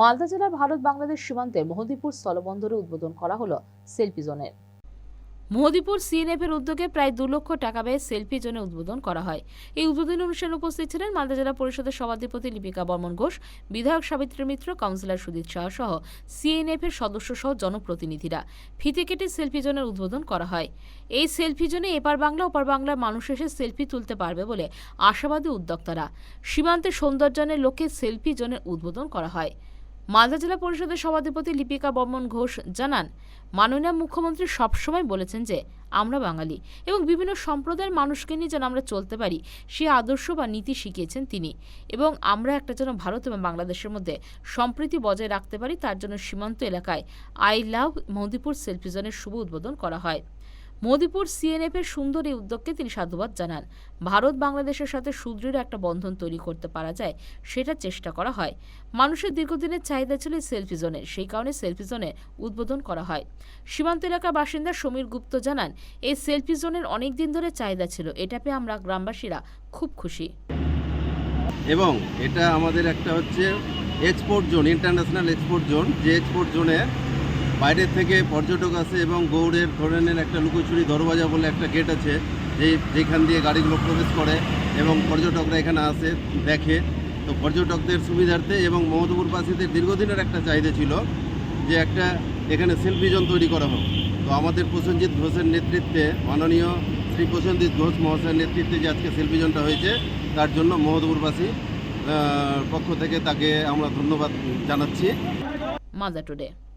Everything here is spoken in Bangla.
মালদা জেলার ভারত বাংলাদেশ সীমান্তে মোহদীপুর স্থলবন্দরে উদ্বোধন করা হলো সেলফি জোনের। মোহদীপুর সিএনএফ এর উদ্যোগে প্রায় দু লক্ষ টাকা ব্যয়ে সেলফি জোনে উদ্বোধন করা হয়। এই উদ্বোধনী অনুষ্ঠানে উপস্থিত ছিলেন মালদা জেলা পরিষদের সভাধিপতি লিপিকা বর্মন ঘোষ, বিধায়ক সাবিত্রী মিত্র, কাউন্সিলর সুদীপ শাহ সহ সিএনএফ এর সদস্য সহ জনপ্রতিনিধিরা। ফিতে কেটে সেলফি জোনের উদ্বোধন করা হয়। এই সেলফি জোনে এপার বাংলা, ওপার বাংলার মানুষ এসে সেলফি তুলতে পারবে বলে আশাবাদী উদ্যোক্তারা। সীমান্তে সৌন্দর্যায়নের লক্ষ্যে সেলফি জোনের উদ্বোধন করা হয়। মালদা জেলা পরিষদের সভাধিপতি লিপিকা বর্মন ঘোষ জানান, মাননীয় মুখ্যমন্ত্রী সবসময় বলেছেন যে আমরা বাঙালি এবং বিভিন্ন সম্প্রদায়ের মানুষকে নিয়ে যেন আমরা চলতে পারি, সে আদর্শ বা নীতি শিখিয়েছেন তিনি এবং আমরা একটা যেন ভারত এবং বাংলাদেশের মধ্যে সম্প্রীতি বজায় রাখতে পারি, তার জন্য সীমান্ত এলাকায় আই লাভ মহদীপুর সেলফি জোনের শুভ উদ্বোধন করা হয়। মোদিপুর সিএনএফ এর সুন্দর এই উদ্যোগকে তিনি সাধুবাদ জানান। ভারত বাংলাদেশের সাথে সুদৃঢ় একটা বন্ধন তৈরি করতে পারা যায়, সেটা চেষ্টা করা হয়। মানুষের দীর্ঘদিনের চাহিদা ছিল সেলফি জোনের সেই কারণে সেলফি জোনের উদ্বোধন করা হয়। সীমান্ত এলাকার বাসিন্দা সমীর গুপ্ত জানান, এই সেলফি জোনের অনেক দিন ধরে চাহিদা ছিল, এটা পেয়ে আমরা গ্রামবাসীরা খুব খুশি। এবং এটা আমাদের একটা হচ্ছে export zone international export zone যে এক্সপোর্ট জোনে বাইরের থেকে পর্যটক আসে এবং গৌড়ের ধরনের একটা লুকোচুরি দরওয়াজা বলে একটা গেট আছে, যে যেখান দিয়ে গাড়িগুলো প্রবেশ করে এবং পর্যটকরা এখানে আসে, দেখে। তো পর্যটকদের সুবিধার্থে এবং মহদপুরবাসীদের দীর্ঘদিনের একটা চাহিদা ছিল যে একটা এখানে সেলফি জোন তৈরি করা হোক। তো আমাদের প্রসেনজিৎ ঘোষের নেতৃত্বে, মাননীয় শ্রী প্রসেনজিৎ ঘোষ মহাশয়ের নেতৃত্বে যে আজকে সেলফি জোনটা হয়েছে, তার জন্য মহদপুরবাসী পক্ষ থেকে তাকে আমরা ধন্যবাদ জানাচ্ছি। মালদা টুডে।